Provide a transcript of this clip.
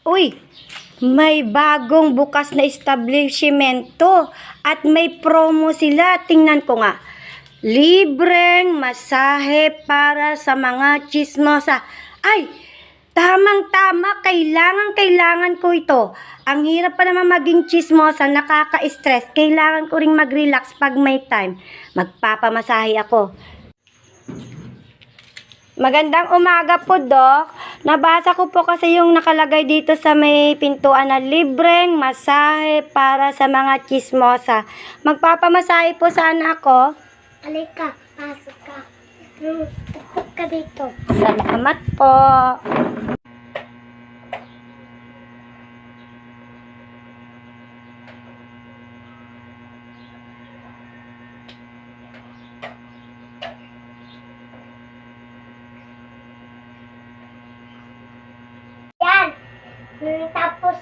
Uy, may bagong bukas na establishmento at may promo sila. Tingnan ko nga. Libreng masahe para sa mga chismosa. Ay, tamang-tama. Kailangan, kailangan ko ito. Ang hirap pa naman maging chismosa, nakaka-stress. Kailangan ko ring mag-relax pag may time. Magpapamasahe ako. Magandang umaga po, Doc. Nabasa ko po kasi yung nakalagay dito sa may pintuan na libreng masahe para sa mga chismosa. Magpapamasahe po sana ako. Alika, pasok ka. Tutok ka dito. Salamat po. Hmm, tapos,